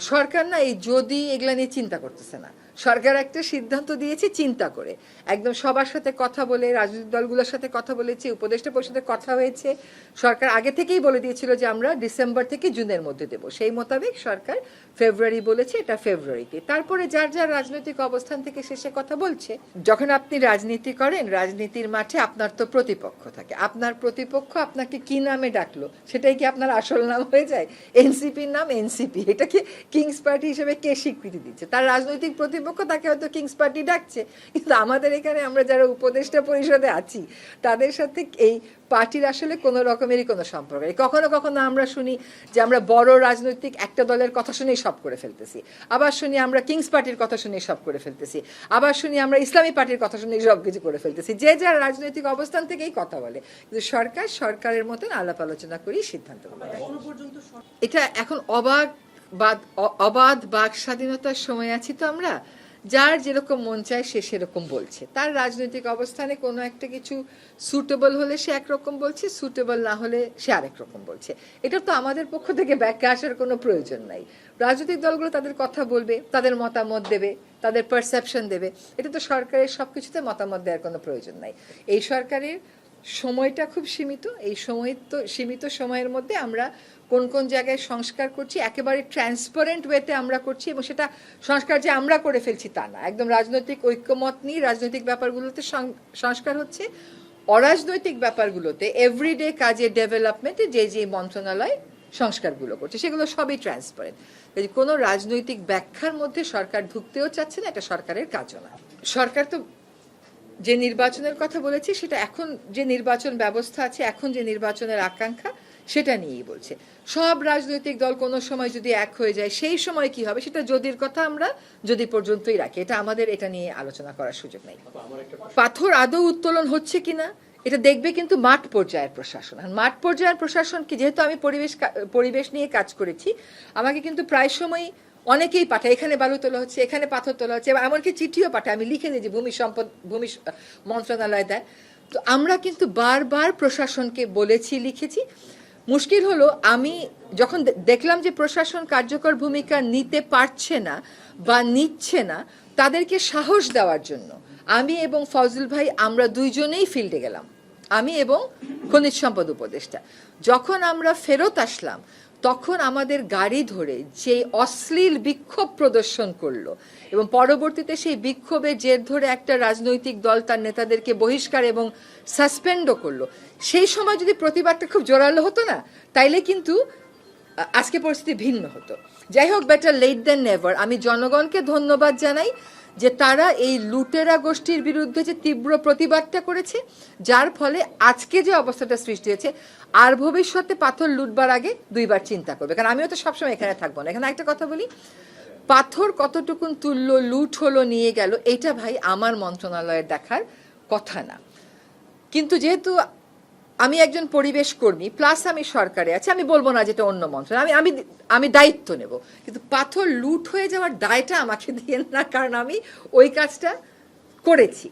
সরকার না এই যদি এগুলা নিয়ে চিন্তা করতেছে না। সরকার একটা সিদ্ধান্ত দিয়েছে চিন্তা করে। একদম সবার সাথে কথা বলে, রাজনৈতিক দলগুলোর সাথে কথা বলেছে, উপদেষ্টা পরিষদে কথা হয়েছে। সরকার আগে থেকেই বলে দিয়েছিল যে আমরা ডিসেম্বর থেকে জুনের মধ্যে দেব। সেই মোতাবেক সরকার ফেব্রুয়ারি বলেছে, এটা ফেব্রুয়ারিতে তারপরে যার যার রাজনৈতিক অবস্থান থেকে শেষে কথা বলছে। যখন আপনি রাজনীতি করেন, রাজনীতির মাঠে আপনার তো প্রতিপক্ষ থাকে। আপনার প্রতিপক্ষ আপনাকে কি নামে ডাকলো? সেটাই কি আপনার আসল নাম হয়ে যায়? এনসিপির নাম এনসিপি। এটাকে কিংস পার্টি হিসেবে কে স্বীকৃতি দিচ্ছে? তার রাজনৈতিক প্রতিপক্ষ তাকে হয়তো কিংস পার্টি ডাকছে। কিন্তু আমাদের এখানে আমরা যারা উপদেষ্টা পরিষদে আছি তাদের সাথে এই পার্টির আসলে কোনো রকমেরই কোনো সম্পর্ক নেই। কখনো কখনো আমরা শুনি যে আমরা বড় রাজনৈতিক একটা দলের কথা শুনেই সব করে ফেলতেছি। আবার শুনি আমরা কিংস পার্টির কথা শুনেই সব করে ফেলতেছি। আবার শুনি আমরা ইসলামী পার্টির কথা শুনেই সব কিছু করে ফেলতেছি। যে যার রাজনৈতিক অবস্থান থেকেই কথা বলে। কিন্তু সরকার সরকারের মতন আলাপ আলোচনা করেই সিদ্ধান্ত এটা এখন অবাক অবাধ বাক স্বাধীনতার সময় আছি তো আমরা। যার যেরকম মন চায় সে সেরকম বলছে। তার রাজনৈতিক অবস্থানে কোনো একটা কিছু সুটেবল হলে সে একরকম বলছে সুটেবল না হলে সে আরেক রকম বলছে। এটা তো আমাদের পক্ষ থেকে ব্যাখ্যা আসার কোনো প্রয়োজন নাই। রাজনৈতিক দলগুলো তাদের কথা বলবে, তাদের মতামত দেবে, তাদের পারসেপশন দেবে। এটা তো সরকারের সব কিছুতে মতামত দেওয়ার কোনো প্রয়োজন নাই। এই সরকারের সময়টা খুব সীমিত। এই সময় তো, সীমিত সময়ের মধ্যে আমরা কোন কোন জায়গায় সংস্কার করছি, একেবারে ট্রান্সপারেন্ট ওয়েতে আমরা করছি এবং সেটা সংস্কার যে আমরা করে ফেলছি তা না। একদম রাজনৈতিক ঐক্যমত নিয়ে রাজনৈতিক ব্যাপারগুলোতে সংস্কার হচ্ছে। অরাজনৈতিক ব্যাপারগুলোতে এভরিডে কাজে ডেভেলপমেন্টে যে যে মন্ত্রণালয় সংস্কারগুলো করছে, সেগুলো সবই ট্রান্সপারেন্ট কোনো রাজনৈতিক ব্যাখ্যার মধ্যে সরকার ঢুকতেও চাচ্ছে না, এটা সরকারের কাজও না। সরকার তো যে নির্বাচনের কথা বলেছি সেটা এখন যে নির্বাচন ব্যবস্থা আছে এখন যে নির্বাচনের আকাঙ্ক্ষা সেটা নিয়েই বলছে। সব রাজনৈতিক দল কোনো সময় যদি এক হয়ে যায় সেই সময় কি হবে সেটা যদির কথা আমরা যদি পর্যন্তই রাখি। এটা আমাদের এটা নিয়ে আলোচনা করার সুযোগ নেই। পাথর আদৌ উত্তোলন হচ্ছে কিনা এটা দেখবে কিন্তু মাঠ পর্যায়ের প্রশাসন। আর মাঠ পর্যায়ের প্রশাসন কি যেহেতু আমি পরিবেশ পরিবেশ নিয়ে কাজ করেছি আমাকে কিন্তু প্রায় সময় অনেকেই পাঠায়, এখানে বালু তোলা হচ্ছে, এখানে পাথর তোলা হচ্ছে এমনকি চিঠিও পাঠায়, আমি লিখে যে ভূমি সম্পদ, ভূমি মন্ত্রণালয় দেয়। তো আমরা কিন্তু বারবার প্রশাসনকে বলেছি, লিখেছি। মুশকিল হলো, আমি যখন দেখলাম যে প্রশাসন কার্যকর ভূমিকা নিতে পারছে না বা নিচ্ছে না, তাদেরকে সাহস দেওয়ার জন্য আমি এবং ফজল ভাই আমরা দুইজনেই ফিল্ডে গেলাম। আমি এবং খনিজ সম্পদ উপদেষ্টা। যখন আমরা ফেরত আসলাম তখন আমাদের গাড়ি ধরে যে অশ্লীল বিক্ষোভ প্রদর্শন করল এবং পরবর্তীতে সেই বিক্ষোভে জের ধরে একটা রাজনৈতিক দল তার নেতাদেরকে বহিষ্কার এবং সাসপেন্ডও করল। সেই সময় যদি প্রতিবাদটা খুব জোরালো হতো না, তাইলে কিন্তু আজকে পরিস্থিতি ভিন্ন হতো। যাই হোক বেটার লেট দেন নেভার আমি জনগণকে ধন্যবাদ জানাই। যে তারা এই লুটেরা গোষ্ঠীর বিরুদ্ধে যে তীব্র প্রতিবাদটা করেছে, যার ফলে আজকে যে অবস্থাটা সৃষ্টি হয়েছে, আর ভবিষ্যতে পাথর লুটবার আগে দুইবার চিন্তা করবে। কারণ আমিও তো সবসময় এখানে থাকব না। এখানে একটা কথা বলি, পাথর কতটুকুন তুললো লুট হলো, নিয়ে গেল, এটা ভাই আমার মন্ত্রণালয়ের দেখার কথা না। কিন্তু যেহেতু আমি একজন পরিবেশ কর্মী প্লাস আমি সরকারে আছি, আমি বলব না যেটা অন্য মন্ত্রণালয় আমি আমি আমি দায়িত্ব নেব। কিন্তু পাথর লুট হয়ে যাওয়ার দায়টা আমাকে দিয়ে না, কারণ আমি ওই কাজটা করেছি।